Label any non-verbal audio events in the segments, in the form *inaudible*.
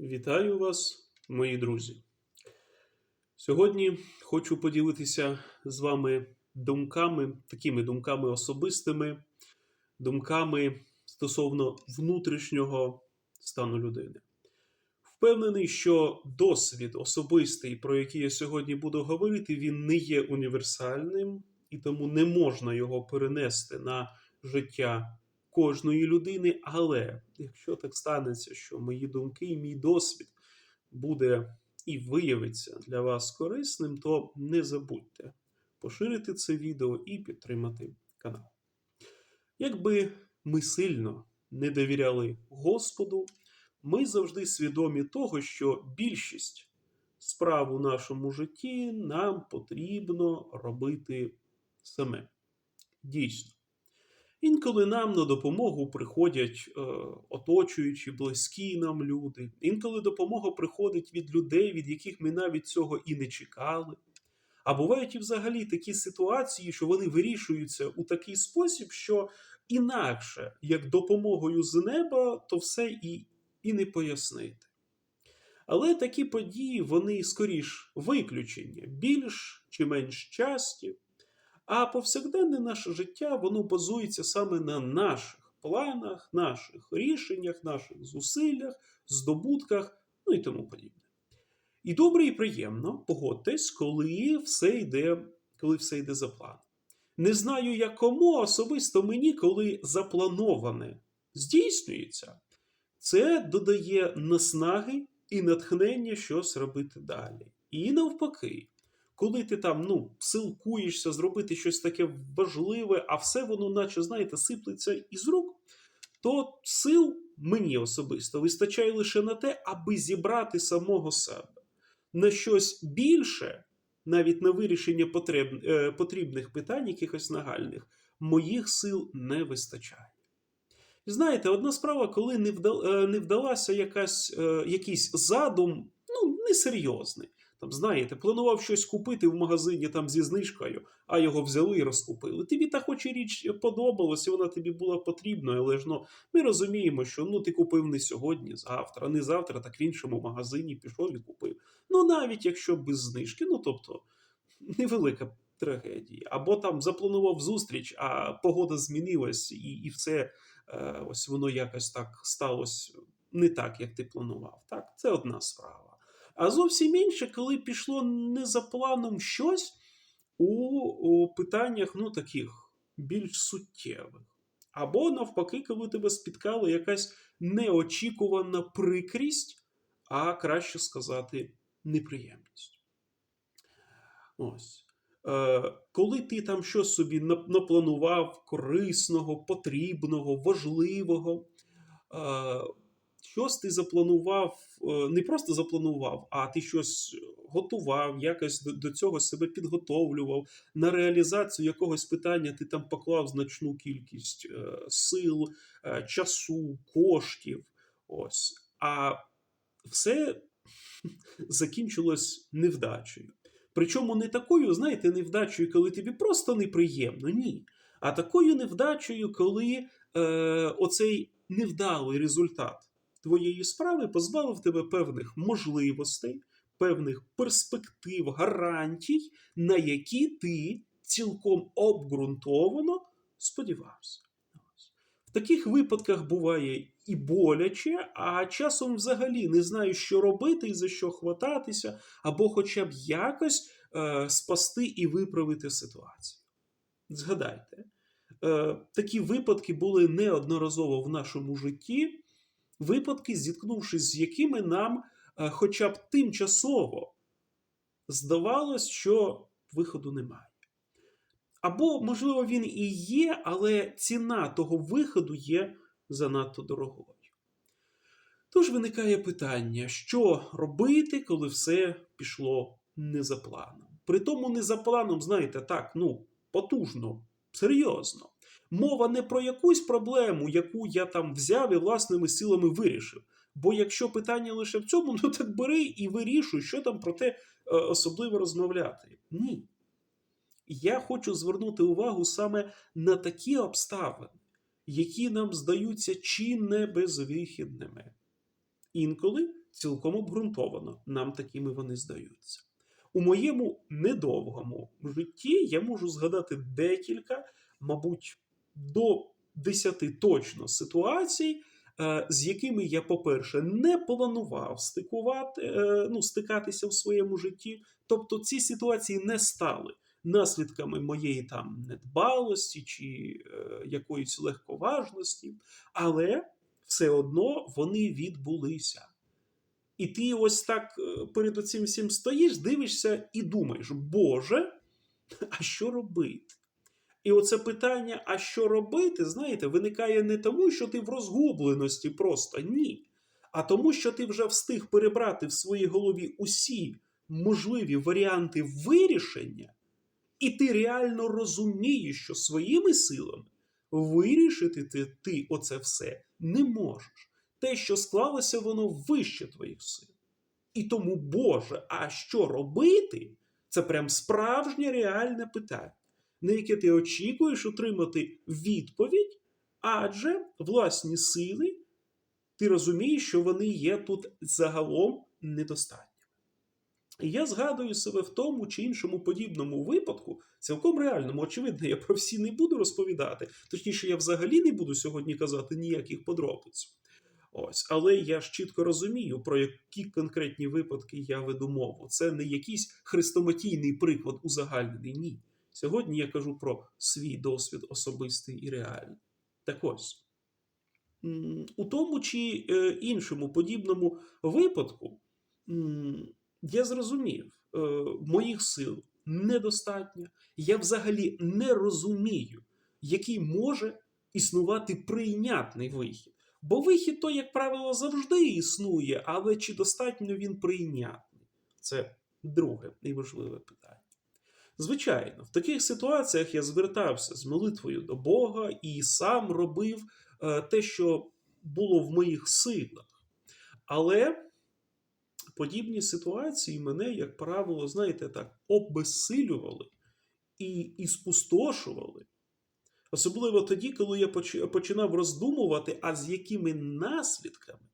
Вітаю вас, мої друзі. Сьогодні хочу поділитися з вами думками, такими думками особистими, думками стосовно внутрішнього стану людини. Впевнений, що досвід особистий, про який я сьогодні буду говорити, він не є універсальним і тому не можна його перенести на життя кожної людини. Але якщо так станеться, що мої думки і мій досвід буде і виявиться для вас корисним, то не забудьте поширити це відео і підтримати канал. Якби ми сильно не довіряли Господу, ми завжди свідомі того, що більшість справ у нашому житті нам потрібно робити саме. Дійсно. Інколи нам на допомогу приходять е, оточуючі, близькі нам люди. Інколи допомога приходить від людей, від яких ми навіть цього і не чекали. А бувають і взагалі такі ситуації, що вони вирішуються у такий спосіб, що інакше, як допомогою з неба, то все і, і не пояснити. Але такі події, вони скоріш виключення, більш чи менш часті. А повсякденне наше життя воно базується саме на наших планах, наших рішеннях, наших зусиллях, здобутках, ну і тому подібне. І добре і приємно, погодьтесь, коли все йде, коли все йде за планом. Не знаю, як кому, особисто мені, коли заплановане здійснюється, це додає наснаги і натхнення щось робити далі. І навпаки коли ти там ну, силкуєшся зробити щось таке важливе, а все воно, наче, знаєте, сиплеться із рук, то сил мені особисто вистачає лише на те, аби зібрати самого себе на щось більше, навіть на вирішення потреб... е, потрібних питань, якихось нагальних, моїх сил не вистачає. Знаєте, одна справа, коли не, е, вдалася якась, е, якийсь задум, ну, несерйозний. Там, знаєте, планував щось купити в магазині там зі знижкою, а його взяли і розкупили. Тобі та хоч і річ подобалась, і вона тобі була потрібною, але ж ну, ми розуміємо, що ну, ти купив не сьогодні, завтра, не завтра, так в іншому магазині пішов і купив. Ну, навіть якщо без знижки, ну тобто невелика трагедія. Або там запланував зустріч, а погода змінилась, і і все е, ось воно якось так сталося не так, як ти планував. Так, Це одна справа. А зовсім інше, коли пішло не за планом щось у, у питаннях ну, таких більш суттєвих. Або, навпаки, коли тебе спіткала якась неочікувана прикрість, а краще сказати, неприємність. Ось. Е, Коли ти там щось собі напланував корисного, потрібного, важливого. Е, щось ти запланував, е, не просто запланував, а ти щось готував, якось до, цього себе підготовлював. На реалізацію якогось питання ти там поклав значну кількість е, сил, е, часу, коштів. Ось. А все *laughs* закінчилось невдачею. Причому не такою, знаєте, невдачею, коли тобі просто неприємно, ні. А такою невдачею, коли е, оцей невдалий результат твоєї справи позбавив тебе певних можливостей, певних перспектив, гарантій, на які ти цілком обґрунтовано сподівався. В таких випадках буває і боляче, а часом взагалі не знаю, що робити і за що хвататися, або хоча б якось е, спасти і виправити ситуацію. Згадайте, е, такі випадки були неодноразово в нашому житті випадки, зіткнувшись з якими нам е, хоча б тимчасово здавалось, що виходу немає. Або, можливо, він і є, але ціна того виходу є занадто дорогою. Тож виникає питання, що робити, коли все пішло не за планом. При тому не за планом, знаєте, так, ну, потужно, серйозно. Мова не про якусь проблему, яку я там взяв і власними силами вирішив. Бо якщо питання лише в цьому, *laughs* ну так бери і вирішуй, що там про те е, особливо розмовляти. Ні. Я хочу звернути увагу саме на такі обставини, які нам здаються чи не безвихідними. інколи цілком обґрунтовано нам такими вони здаються. У моєму недовгому житті я можу згадати декілька, мабуть, до десяти точно ситуацій, е, з якими я, по-перше, не планував стикувати, е, ну, стикатися в своєму житті. Тобто ці ситуації не стали наслідками моєї там недбалості чи е, якоїсь легковажності, але все одно вони відбулися. І ти ось так перед цим всім стоїш, дивишся і думаєш, Боже, а що робити? І оце питання, а що робити, знаєте, виникає не тому, що ти в розгубленості просто ні. А тому, що ти вже встиг перебрати в своїй голові усі можливі варіанти вирішення, і ти реально розумієш, що своїми силами вирішити ти, ти оце все не можеш. Те, що склалося, воно вище твоїх сил. І тому, Боже, а що робити? Це прям справжнє реальне питання, на яке ти очікуєш отримати відповідь, адже власні сили, ти розумієш, що вони є тут загалом недостатніми. І я згадую себе в тому чи іншому подібному випадку, цілком реальному, очевидно, я про всі не буду розповідати, точніше, я взагалі не буду сьогодні казати ніяких подробиць. Ось, але я ж чітко розумію, про які конкретні випадки я веду мову. Це не якийсь хрестоматійний приклад узагальнений. Ні. Сьогодні я кажу про свій досвід особистий і реальний. Так ось, у тому чи е, іншому подібному випадку я зрозумів, е, моїх сил недостатньо. Я взагалі не розумію, який може існувати прийнятний вихід. Бо вихід то, як правило, завжди існує, але чи достатньо він прийнятний? Це друге і важливе питання. Звичайно, в таких ситуаціях я звертався з молитвою до Бога і сам робив е, те, що було в моїх силах. Але подібні ситуації мене, як правило, знаєте, так, обезсилювали і, і спустошували. Особливо тоді, коли я починав роздумувати, а з якими наслідками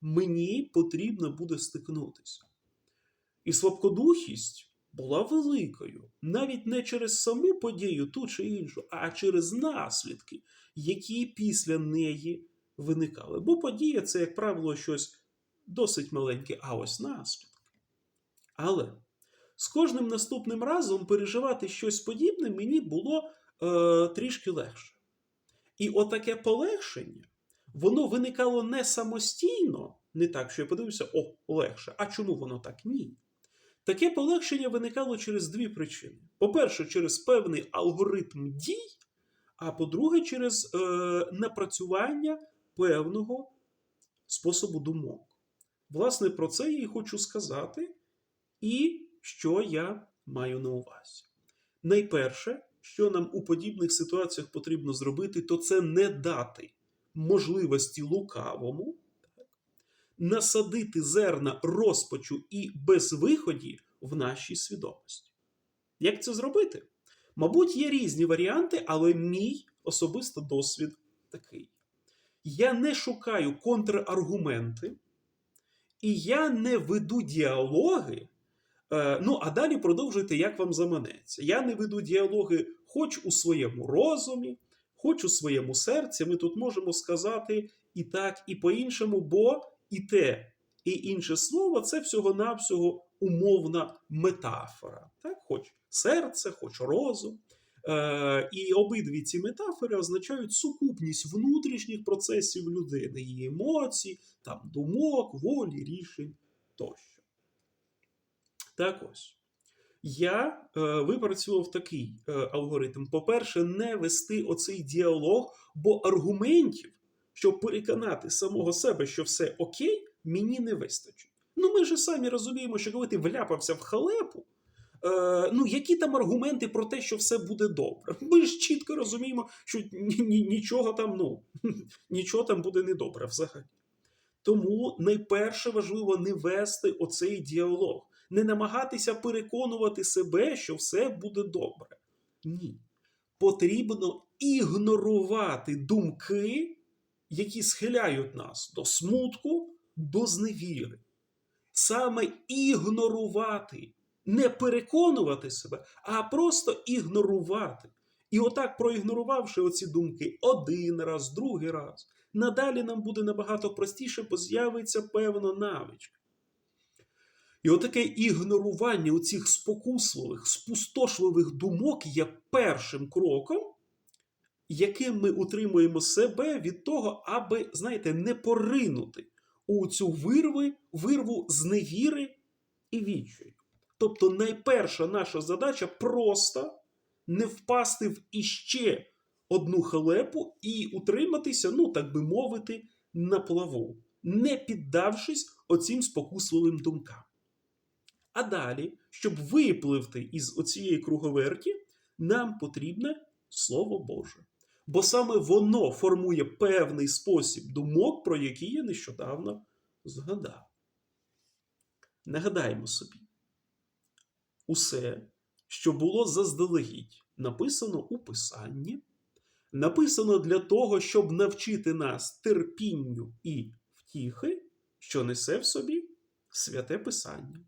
мені потрібно буде стикнутися. І слабкодухість була великою, навіть не через саму подію ту чи іншу, а через наслідки, які після неї виникали. Бо подія це, як правило, щось досить маленьке, а ось наслідки. Але з кожним наступним разом переживати щось подібне мені було е, трішки легше. І отаке полегшення, воно виникало не самостійно, не так, що я подивився, о, легше. А чому воно так? Ні. Таке полегшення виникало через дві причини: по-перше, через певний алгоритм дій, а по-друге, через е, напрацювання певного способу думок. Власне, про це я і хочу сказати, і що я маю на увазі. Найперше, що нам у подібних ситуаціях потрібно зробити, то це не дати можливості лукавому насадити зерна розпачу і безвиході в нашій свідомості. Як це зробити? Мабуть, є різні варіанти, але мій особисто досвід такий. Я не шукаю контраргументи, і я не веду діалоги. Е, ну, а далі продовжуйте, як вам заманеться. Я не веду діалоги хоч у своєму розумі, хоч у своєму серці. Ми тут можемо сказати і так, і по-іншому, бо і те, і інше слово це всього-навсього умовна метафора. Так? Хоч серце, хоч розум. Е, І обидві ці метафори означають сукупність внутрішніх процесів людини, її емоцій, там, думок, волі, рішень тощо. Так ось. Я е, випрацював такий е, алгоритм. По-перше, не вести оцей діалог, бо аргументів, щоб переконати самого себе, що все окей, мені не вистачить. Ну, ми ж самі розуміємо, що коли ти вляпався в халепу, е, ну які там аргументи про те, що все буде добре? *laughs* Ми ж чітко розуміємо, що нічого там, ну, *laughs* нічого там буде недобре взагалі. Тому найперше важливо не вести оцей діалог не намагатися переконувати себе, що все буде добре. Ні. Потрібно ігнорувати думки, які схиляють нас до смутку, до зневіри. Саме ігнорувати, не переконувати себе, а просто ігнорувати. І отак, проігнорувавши оці думки один раз, другий раз, надалі нам буде набагато простіше, бо з'явиться певна навичка. І отаке ігнорування оцих спокусливих, спустошливих думок є першим кроком, яким ми утримуємо себе від того, аби, знаєте, не поринути у цю вирви, вирву зневіри і відчаю. Тобто, найперша наша задача просто не впасти в іще одну халепу і утриматися, ну так би мовити, на плаву, не піддавшись оцім спокусливим думкам. А далі, щоб випливти із оцієї круговерті, нам потрібне Слово Боже. Бо саме воно формує певний спосіб думок, про які я нещодавно згадав. Нагадаємо собі, усе, що було заздалегідь, написано у Писанні, написано для того, щоб навчити нас терпінню і втіхи, що несе в собі святе Писання.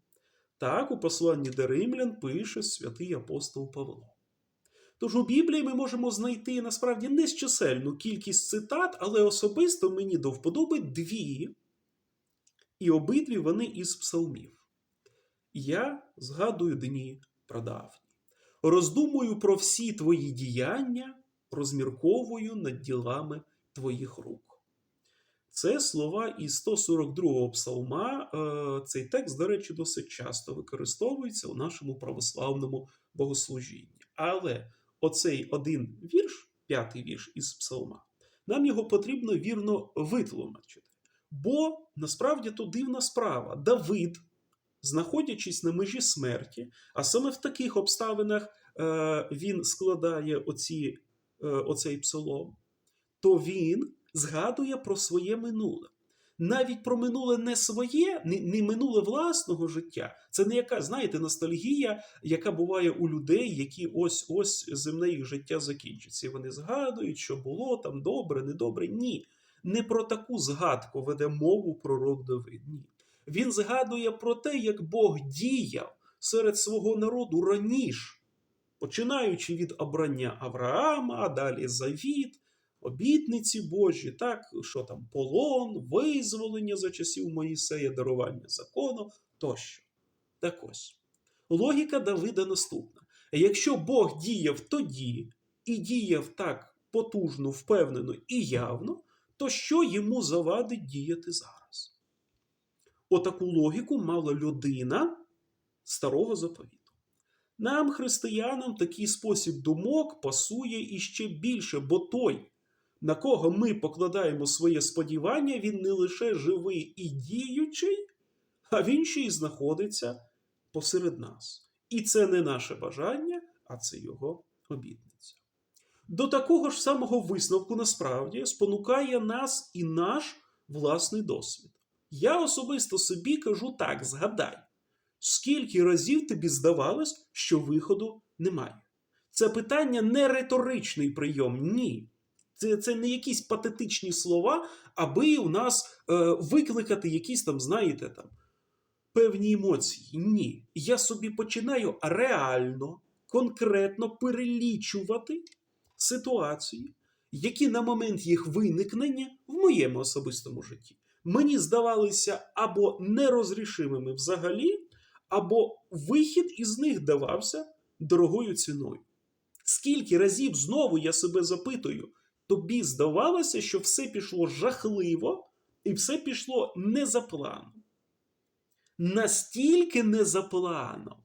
Так, у посланні до римлян пише святий апостол Павло. Тож у Біблії ми можемо знайти насправді незчисельну кількість цитат, але особисто мені до вподоби дві, і обидві вони із псалмів. Я згадую дні прадавні, роздумую про всі твої діяння, розмірковую над ділами твоїх рук. Це слова із 142-го псалма. Е, Цей текст, до речі, досить часто використовується у нашому православному богослужінні. Але оцей один вірш, п'ятий вірш із псалма, нам його потрібно вірно витлумачити. Бо насправді то дивна справа. Давид, знаходячись на межі смерті, а саме в таких обставинах е, він складає оці, е, оцей псалом, то він згадує про своє минуле. Навіть про минуле не своє, не, не минуле власного життя. Це не яка, знаєте, ностальгія, яка буває у людей, які ось ось земне їх життя закінчиться. І вони згадують, що було там добре, недобре. Ні. Не про таку згадку веде мову пророк Давид. Ні. Він згадує про те, як Бог діяв серед свого народу раніше, починаючи від обрання Авраама, а далі Завіт обітниці Божі, так, що там полон, визволення за часів Моїсея, дарування закону тощо. Так ось. Логіка Давида наступна: якщо Бог діяв тоді і діяв так потужно, впевнено і явно, то що йому завадить діяти зараз? Отаку логіку мала людина старого заповіту. Нам, християнам, такий спосіб думок пасує іще більше, бо той, на кого ми покладаємо своє сподівання, він не лише живий і діючий, а він ще й знаходиться посеред нас. І це не наше бажання, а це його обітниця. До такого ж самого висновку насправді спонукає нас і наш власний досвід. Я особисто собі кажу так: згадай, скільки разів тобі здавалось, що виходу немає. Це питання не риторичний прийом, ні. Це це не якісь патетичні слова, аби у нас е, викликати якісь там, знаєте, там певні емоції. Ні. Я собі починаю реально, конкретно перелічувати ситуації, які на момент їх виникнення в моєму особистому житті мені здавалися або нерозрішимими взагалі, або вихід із них давався дорогою ціною. Скільки разів знову я себе запитую, тобі здавалося, що все пішло жахливо і все пішло не за планом. Настільки не за планом,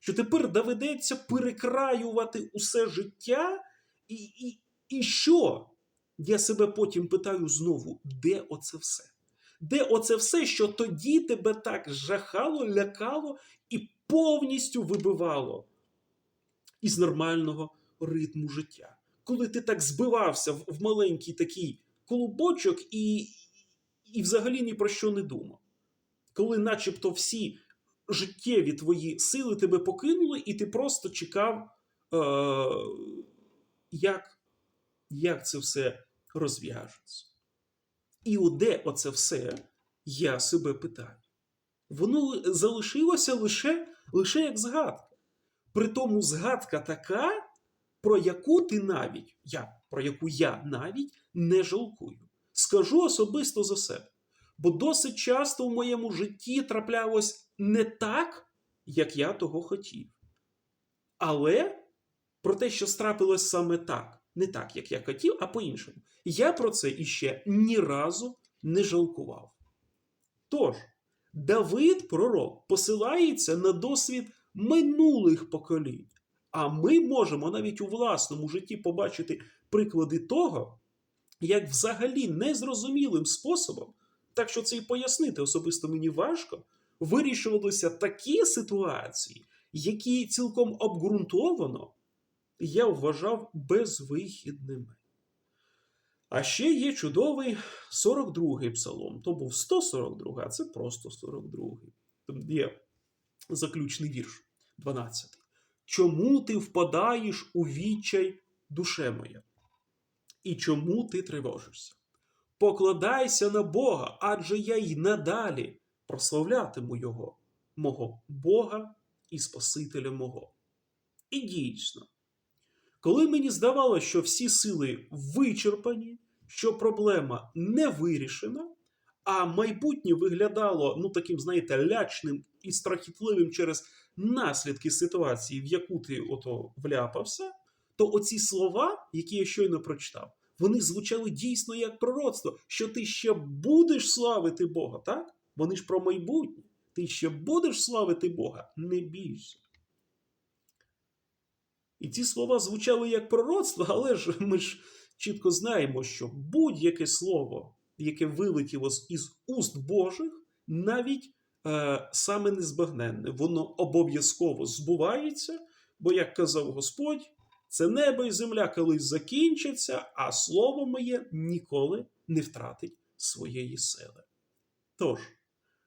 що тепер доведеться перекраювати усе життя, і, і, і що? Я себе потім питаю знову, де оце все? Де оце все, що тоді тебе так жахало, лякало і повністю вибивало із нормального ритму життя? Коли ти так збивався в, маленький такий клубочок і, і взагалі ні про що не думав. Коли начебто всі життєві твої сили тебе покинули, і ти просто чекав, е, як, як це все розв'яжеться. І де оце все, Я себе питаю. Воно залишилося лише, лише як згадка. Притому згадка така, про яку ти навіть, я, про яку я навіть не жалкую. Скажу особисто за себе. Бо досить часто в моєму житті траплялось не так, як я того хотів. Але про те, що страпилось саме так, не так, як я хотів, а по-іншому. Я про це іще ні разу не жалкував. Тож, Давид, пророк, посилається на досвід минулих поколінь. А ми можемо навіть у власному житті побачити приклади того, як взагалі незрозумілим способом, так що це і пояснити особисто мені важко, вирішувалися такі ситуації, які цілком обґрунтовано я вважав безвихідними. А ще є чудовий 42-й псалом. То був 142, а це просто 42-й. Там є заключний вірш, 12. Чому ти впадаєш у відчай, душе моя? І чому ти тривожишся? Покладайся на Бога, адже я й надалі прославлятиму Його, мого Бога і Спасителя мого. І дійсно, коли мені здавалося, що всі сили вичерпані, що проблема не вирішена, а майбутнє виглядало ну таким, знаєте, лячним і страхітливим через наслідки ситуації, в яку ти ото вляпався, то оці слова, які я щойно прочитав, вони звучали дійсно як пророцтво, що ти ще будеш славити Бога, так? Вони ж про майбутнє. Ти ще будеш славити Бога, не бійся. І ці слова звучали як пророцтво, але ж ми ж чітко знаємо, що будь-яке слово, яке вилетіло із уст Божих, навіть саме незбагненне, воно обов'язково збувається, бо, як казав Господь, це небо і земля колись закінчаться, а слово моє ніколи не втратить своєї сили. Тож,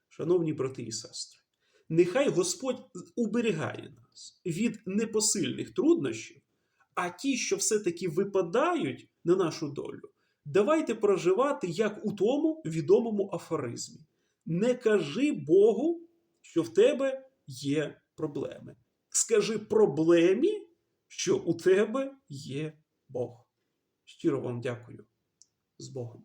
шановні брати і сестри, нехай Господь уберігає нас від непосильних труднощів, а ті, що все-таки випадають на нашу долю, давайте проживати як у тому відомому афоризмі. Не кажи Богу, що в тебе є проблеми. Скажи проблемі, що у тебе є Бог. Щиро вам дякую з Богом.